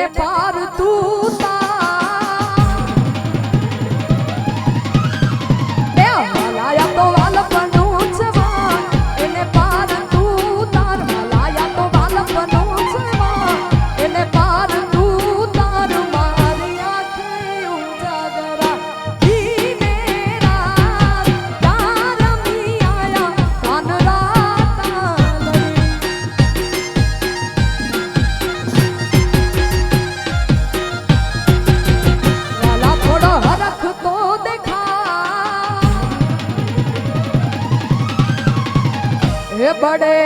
എന്നെ പാ बड़े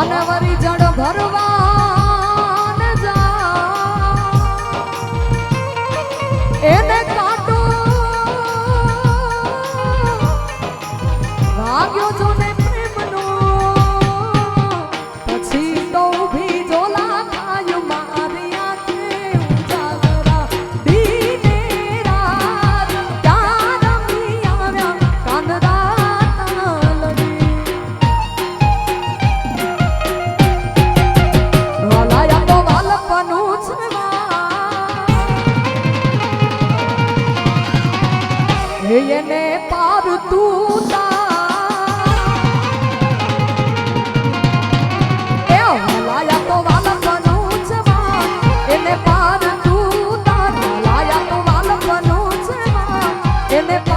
মন আমার জড় ঘরবা me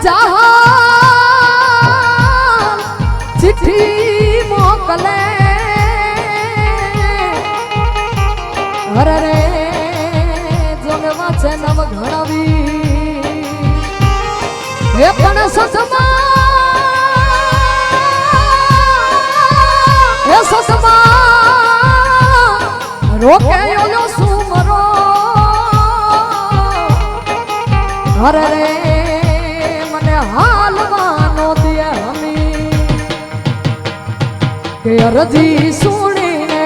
જહા ચિઠ્ઠી મોકલે હર રે જોગમાં છે નવ ઘણવી હે પણ સસમા હે સસમા રોકે સુમરો હર હાલવાનો દે હમી કે અરજી સુણીને,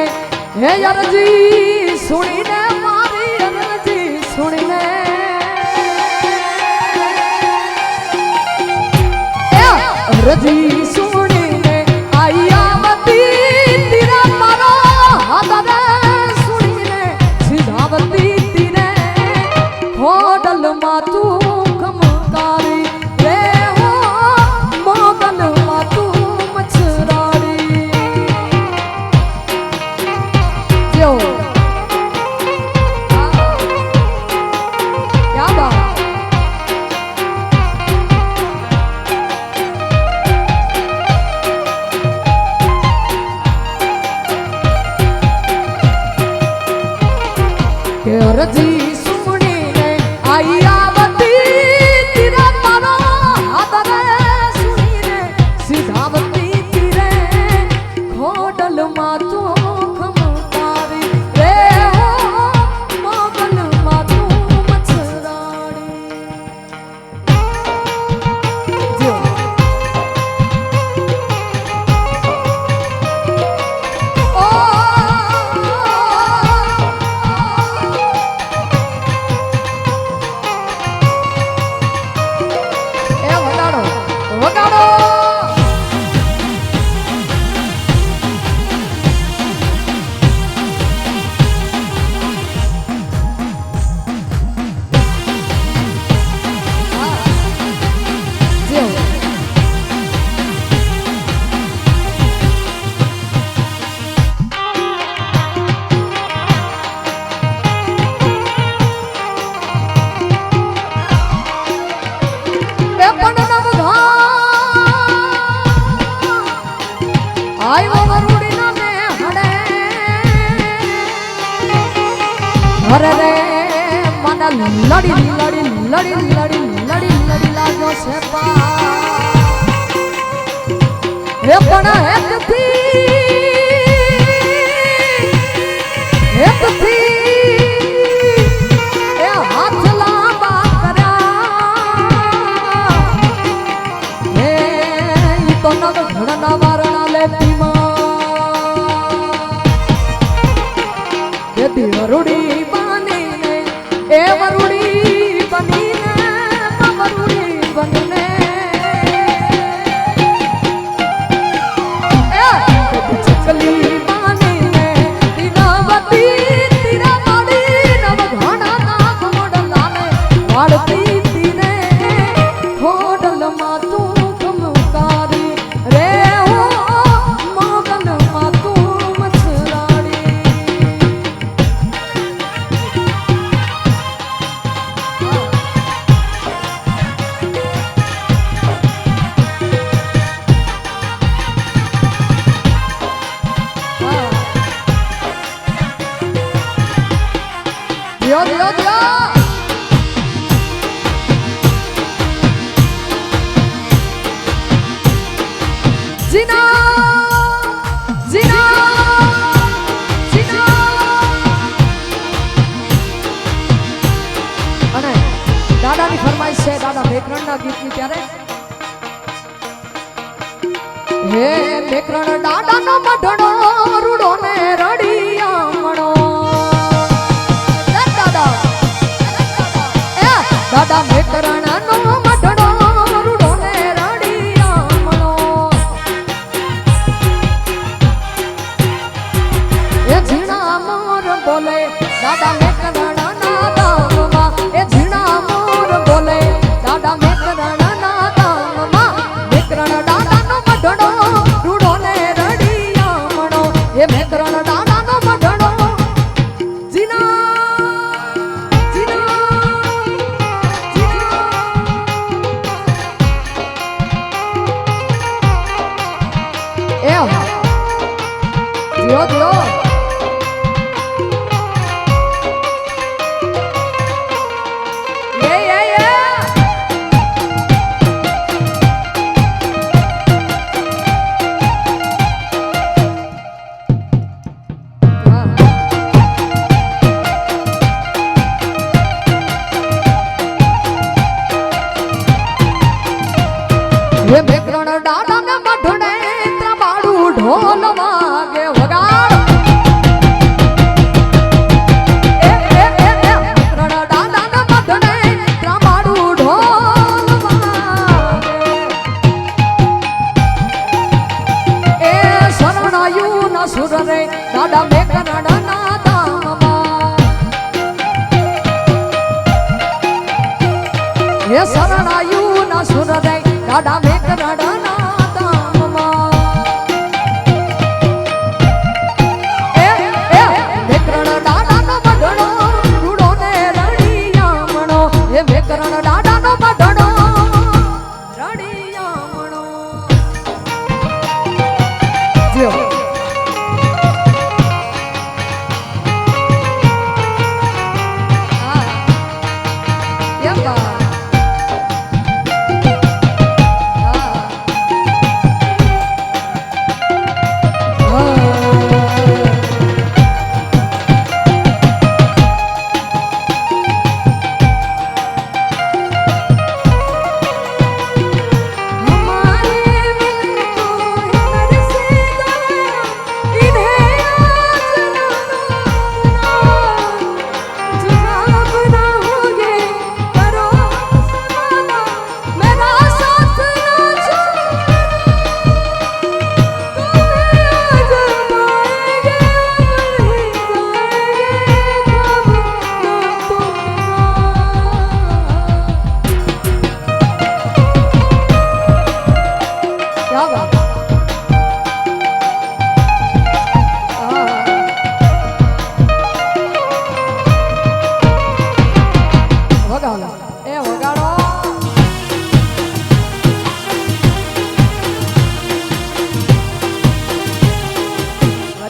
હે અરજી સુણીને, મારી અરજી સુણીને. અરજી સુણીને આયા મતી તીરા મારો હાદરે સુણીને, સીધાવતી તીરે હોડલ માતું ಸುಮ್ಮನೆ ಐಯ હરે રે, મને લડી લડી લડી લડી લડી લડી લાગ્યો છે પા. હે પણ હેતથી હે મેકરણ દાડા નો મઢણો.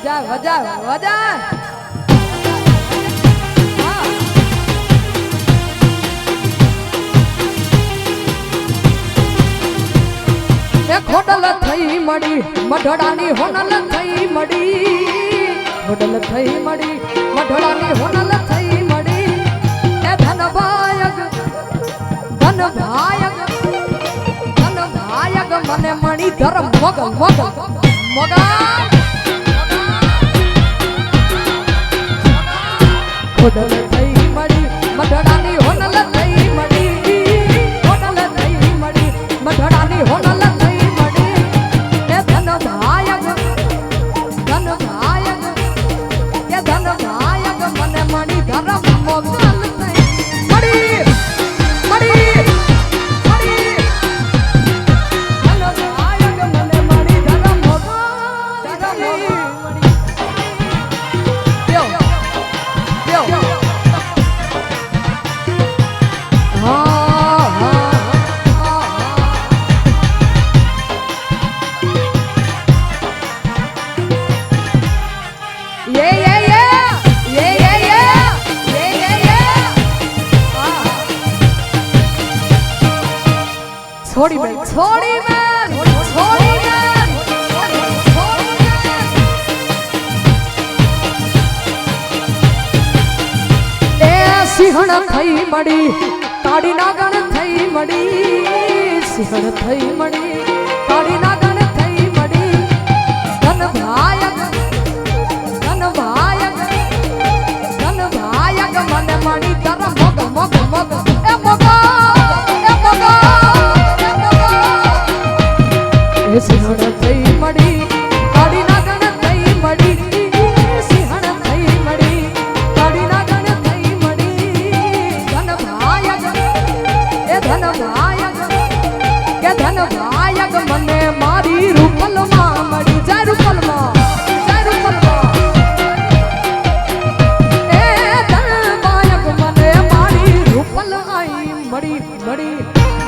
વજા વજા વજા. ખોડલ થઈ મળી, મઢડાની હોનલ થઈ મળી. હોટલ થઈ મળી, મઢડાની હોનલ થઈ મળી. એ ધન ભાયક ધન ભાયક ધન ભાયક મને મણી ધર મગ મગ, મગા. rodando છોડી મેં સિંહણ થઈ મળી, કાળી નાગણ થઈ મળી, સિંહણ થઈ મળી, કાળી નાગણ થઈ મળી ધન ભાઈ મળી મળી